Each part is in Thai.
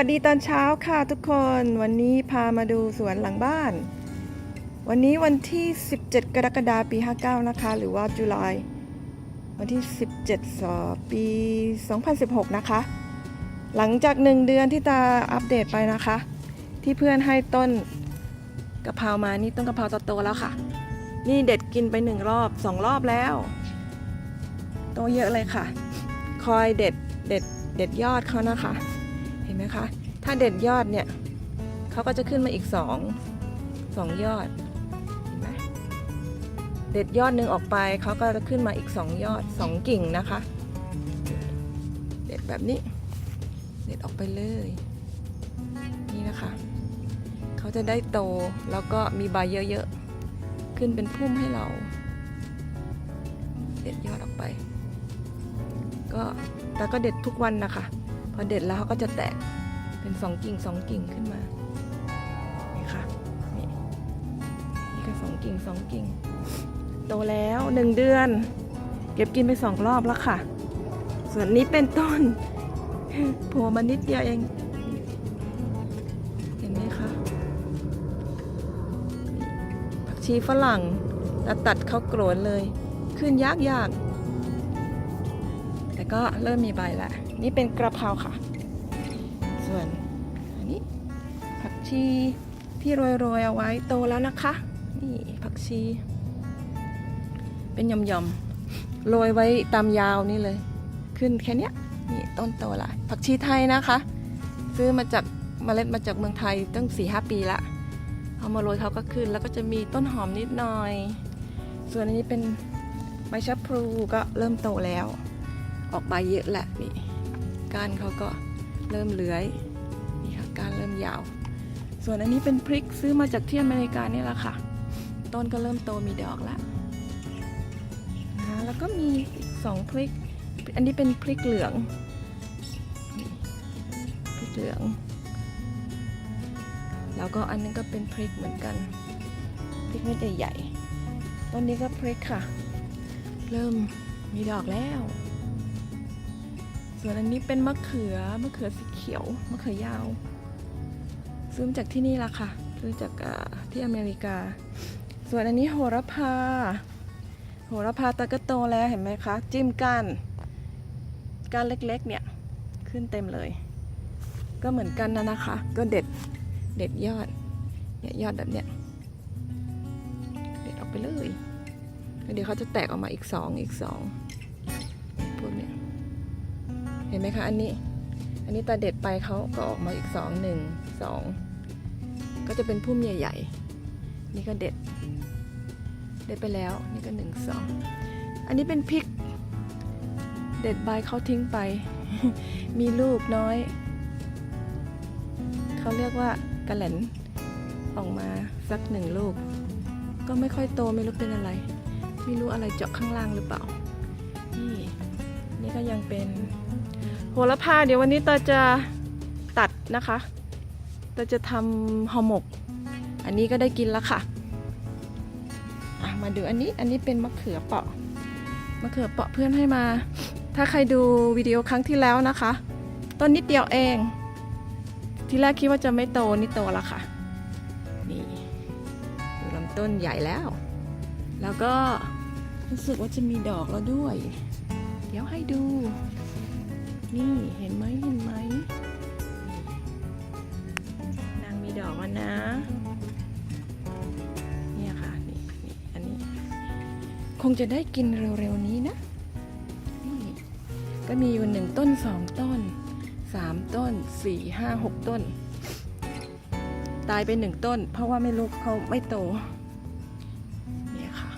วัสดีตอนเช้าค่ะทุกคนวันนี้พามาดูสวนหลังบ้าน วันนี้วันที่ 17 กรกฎาคมปี 59 นะคะ หรือว่าจุลายวันที่ 17สอปี 2016 นะคะ หลังจากหนึ่งเดือนที่ตาอัปเดตไปนะคะ ที่เพื่อนให้ต้นกะเพรามานี่ต้นกะเพราโตๆแล้วค่ะ นี่เด็ดกินไปหนึ่งรอบสองรอบแล้ว โตเยอะเลยค่ะ คอยเด็ดเด็ดเด็ดยอดเขานะคะ นไหมคะ ถ้าเด็ดยอดเนี่ยเขาก็จะขึ้นมาอีกสองสองยอดเห็นไหมเด็ดยอดหนึ่งออกไปเขาก็จะขึ้นมาอีกสองยอดสองกิ่งนะคะ เด็ดแบบนี้ เด็ดออกไปเลย นี่นะคะเขาจะได้โตแล้วก็มีใบเยอะๆ ขึ้นเป็นพุ่มให้เรา เด็ดยอดออกไป ก็แต่ก็เด็ดทุกวันนะคะ อเด็ดแล้วเขาก็จะแตกเป็นสองกิ่งสองกิ่งขึ้นมา นี่ค่ะ นี่นี่ก็สองกิ่งสองกิ่ง โตแล้วหนึ่งเดือน เก็บกินไปสองรอบแล้วค่ะ ส่วนนี้เป็นต้นโผล่มานิดเดียวเอง เห็นไหมคะ ผักชีฝรั่งตัดตัดเขาโกรนเลย ขึ้นยากยากๆแต่ก็เริ่มมีใบแล้ว นี่เป็นกระเพราค่ะ ส่วนอันนี้ผักชีที่โรยๆเอาไว้โตแล้วนะคะ นี่ผักชี เป็นหย่อมๆโรยไว้ตามยาวนี่เลย ขึ้นแค่เนี้ยนี่ต้นโตละผักชีไทยนะคะ ซื้อมาจากเมล็ดมาจากเมืองไทยตั้ง4ีหปีละเอามาโรยเขาก็ขึ้นแล้วก็จะมีต้นหอมนิดหน่อย ส่วนอันนี้เป็นใบชะพลูก็เริ่มโตแล้ว ออกใบเยอะแหละนี่ ก้านเขาก็เริ่มเลื้อยนี่ค่ะก้านเริ่มยาว ส่วนอันนี้เป็นพริกซื้อมาจากที่อเมริกานี่แหละค่ะ ต้นก็เริ่มโตมีดอกแล้วนะแล้วก็มีอีกสองพริก อันนี้เป็นพริกเหลืองพริกเหลือง แล้วก็อันนึงก็เป็นพริกเหมือนกันพริกเม็ดใหญ่ๆต้นนี้ก็พริกค่ะ เริ่มมีดอกแล้ว ส่วนอันนี้เป็นมะเขือมะเขือสีเขียวมะเขือยาว ซื้อมาจากที่นี่ละค่ะ ซื้อจากที่อเมริกา ส่วนอันนี้โหระพา โหระพาตะก็โตแล้วเห็นไหมคะ จิ้มก้านก้านเล็กๆเนี่ยขึ้นเต็มเลย ก็เหมือนกันนะนะคะ ก็เด็ดเด็ดยอดเนี่ยยอดแบบเนี้ยเด็ดออกไปเลยเดี๋ยวเขาจะแตกออกมาอีกสองอีกสอง เห็นไหมคะอันนี้ อันนี้ตาเด็ดไปเขาก็ออกมาอีกสองหนึ่งสองก็จะเป็นพุ่มใหญ่ ๆ นี่ก็เด็ด เด็ดไปแล้วนี่ก็หนึ่งสองอันนี้เป็นพริก เด็ดใบเขาทิ้งไป มีลูกน้อย เขาเรียกว่ากระแหลนออกมาสักหนึ่งลูก ก็ไม่ค่อยโตไม่รู้เป็นอะไร ไม่รู้อะไรเจาะข้างล่างหรือเปล่า นี่นี่ก็ยังเป็น โหระพาเดี๋ยววันนี้ตาจะตัดนะคะตาจะทำห่อหมก อันนี้ก็ได้กินแล้วค่ะอะมาดูอันนี้อันนี้เป็นมะเขือเปราะมะเขือเปราะเพื่อนให้มา ถ้าใครดูวิดีโอครั้งที่แล้วนะคะต้นนิดเดียวเอง ทีแรกคิดว่าจะไม่โตนี่โตแล้วค่ะนี่ดูลำต้นใหญ่แล้ว แล้วก็รู้สึกว่าจะมีดอกแล้วด้วย เดี๋ยวให้ดู นี่เห็นไหมเห็นไหมนางมีดอกแล้วนะเนี่ยค่ะนี่นี่อันนี้ คงจะได้กินเร็วๆนี้นะนี่ก็มีอยู่หนึ่งต้นสองต้นสามต้นสี่ห้าหกต้น ตายไปหนึ่งต้น เพราะว่าไม่รู้เขาไม่โตเนี่ยค่ะ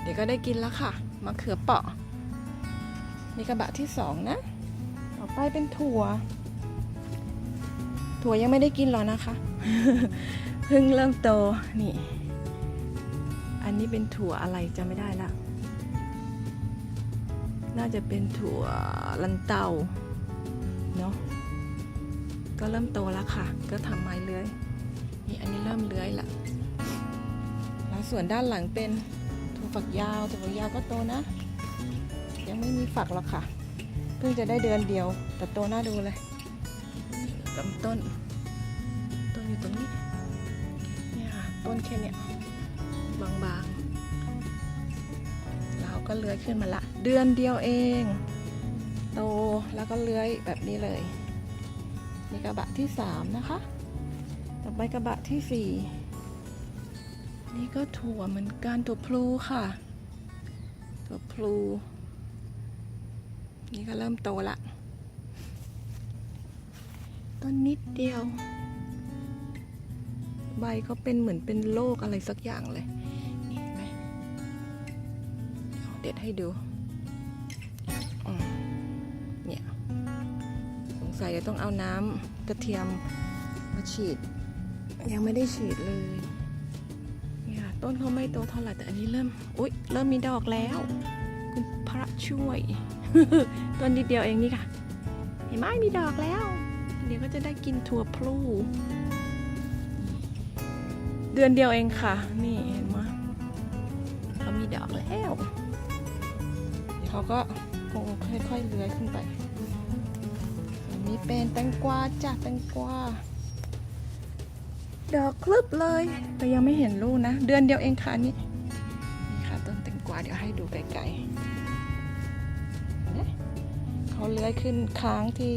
เดี๋ยวก็ได้กินแล้วค่ะมะเขือเปราะ นี่กระบะที่สองนะ ต่อไปเป็นถั่ว ถั่วยังไม่ได้กินหรอกนะคะ เพิ่งเริ่มโต นี่ อันนี้เป็นถั่วอะไรจำไม่ได้ละ น่าจะเป็นถั่วลันเตาเนาะ ก็เริ่มโตแล้วค่ะ ก็ทำไม้เลื้อย นี่อันนี้เริ่มเลื้อยละ แล้วส่วนด้านหลังเป็นถั่วฝักยาว ถั่วฝักยาวก็โตนะ ยังไม่มีฝักหรอกค่ะ เพิ่งจะได้เดือนเดียว แต่โตน่าดูเลยลำต้น ต้นอยู่ตรงนี้ เนี่ยค่ะ ต้นแค่เนี้ยบางๆแล้วก็เลื้อยขึ้นมาละ เดือนเดียวเอง โตแล้วก็เลื้อยแบบนี้เลย นี่กระบะที่สามนะคะ ต่อไปกระบะที่สี่นี่ก็ถั่วเหมือนกันถั่วพลูค่ะถั่วพลู นี่ก็เริ่มโตละ ต้นนิดเดียว ใบเขาเป็นเหมือนเป็นโรคอะไรสักอย่างเลยนี่เห็นไหมเด็ดให้ดูเนี่ยสงสัยจะต้องเอาน้ำกระเทียมมาฉีด ยังไม่ได้ฉีดเลยเนี่ยต้นเขาไม่โตเท่าไหร่แต่อันนี้เริ่ม อุ๊ย เริ่มมีดอกแล้ว คุณพระช่วย ต้นนิดเดียวเองนี่ค่ะ เห็นไหมมีดอกแล้ว เดี๋ยวก็จะได้กินถั่วพลูเดือนเดียวเองค่ะ นี่เห็นไหมเขามีดอกแล้วเดี๋ยวเขาก็คงค่อยๆเลื้อยขึ้นไปอันนี้เป็นแตงกวาจ้ะแตงกวาดอกคลึบเลย แต่ยังไม่เห็นลูกนะ เดือนเดียวเองค่ะนี่นี่ค่ะต้นแตงกวาเดี๋ยวให้ดูไกลๆ เขาเลื้อยขึ้นค้างที่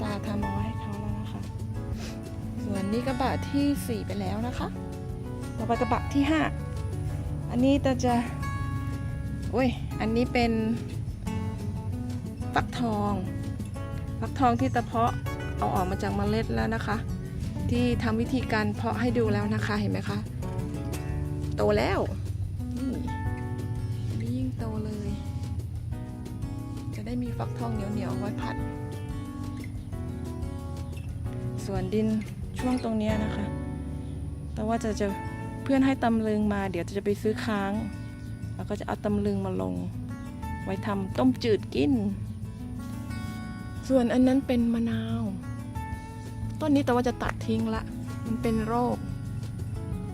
ตาทำเอาไว้ให้เขาแล้วนะคะ ส่วนนี้กระบะที่สี่ไปแล้วนะคะ ต่อไปกระบะที่ห้าอันนี้ตาจะโอ้ยอันนี้เป็นฟักทอง ฟักทองที่ตะเพาะเอาออกมาจากเมล็ดแล้วนะคะ ที่ทำวิธีการเพาะให้ดูแล้วนะคะเห็นไหมคะ โตแล้ว จะได้มีฟักทองเหนียวๆไว้ผัด ส่วนดินช่วงตรงนี้นะคะ แต่ว่าจะจะเพื่อนให้ตำลึงมา เดี๋ยวจะไปซื้อค้าง แล้วก็จะเอาตำลึงมาลง ไว้ทำต้มจืดกิน ส่วนอันนั้นเป็นมะนาว ต้นนี้แต่ว่าจะตัดทิ้งละ มันเป็นโรค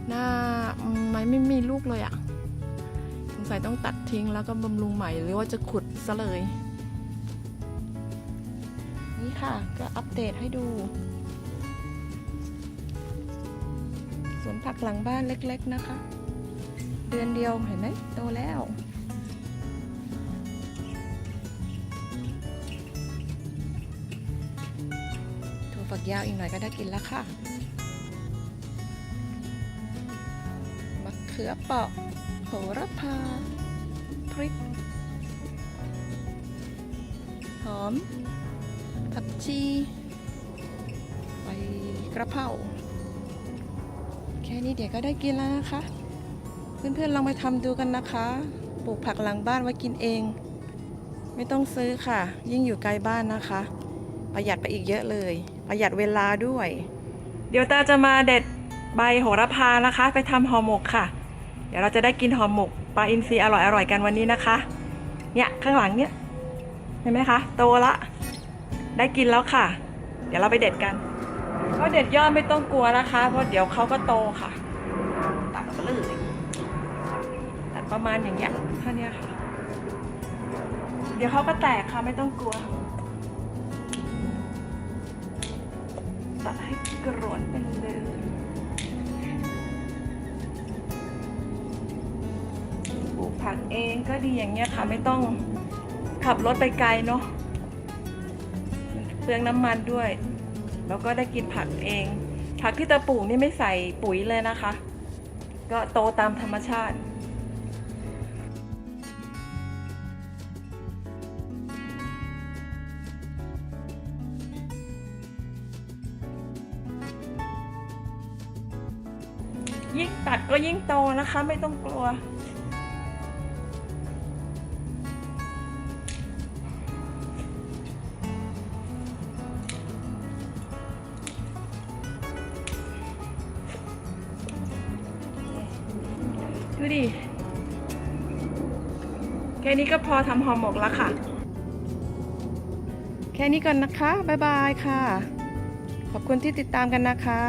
หน้าไม่ไม่มีลูกเลยอะ่ะสงสัยต้องตัดทิ้งแล้วก็บำรุงใหม่หรือว่าจะขุดซะเลย นี่ค่ะ ก็อัปเดตให้ดู สวนผักหลังบ้านเล็กๆนะคะ เดือนเดียวเห็นไหมโตแล้วถั่วฝักยาวอีกหน่อยก็ได้กินแล้วค่ะมะเขือเปราะโหระพาพริกหอม ผักชีใบกระเพราแค่นี้เดี๋ยวก็ได้กินแล้วนะคะ เพื่อนๆลองไปทำดูกันนะคะ ปลูกผักหลังบ้านไว้กินเอง ไม่ต้องซื้อค่ะ ยิ่งอยู่ไกลบ้านนะคะ ประหยัดไปอีกเยอะเลย ประหยัดเวลาด้วย เดี๋ยวตาจะมาเด็ดใบโหระพานะคะ ไปทำห่อหมกค่ะ เดี๋ยวเราจะได้กินห่อหมกปลาอินทรีอร่อยๆกันวันนี้นะคะ เนี่ยข้างหลังเนี่ยเห็นไหมคะ โตละ ได้กินแล้วค่ะ เดี๋ยวเราไปเด็ดกัน ก็เด็ดยอดไม่ต้องกลัวนะคะ เพราะเดี๋ยวเขาก็โตค่ะ ตัดไปเลยตัดประมาณอย่างเงี้ยเท่านี้ค่ะ เดี๋ยวเขาก็แตกค่ะไม่ต้องกลัว ตัดให้กรวนไปเลยปลูกผักเองก็ดีอย่างเงี้ยค่ะ ไม่ต้องขับรถไปไกลเนาะ ลืองน้ำมันด้วย แล้วก็ได้กินผักเอง ผักที่ตะปลูกนี่ไม่ใส่ปุ๋ยเลยนะคะ ก็โตตามธรรมชาติยิ่งตัดก็ยิ่งโตนะคะ ไม่ต้องกลัว ดิ แค่นี้ก็พอทำห่อหมกแล้วค่ะ แค่นี้ก่อนนะคะ บ๊ายบายค่ะ ขอบคุณที่ติดตามกันนะคะ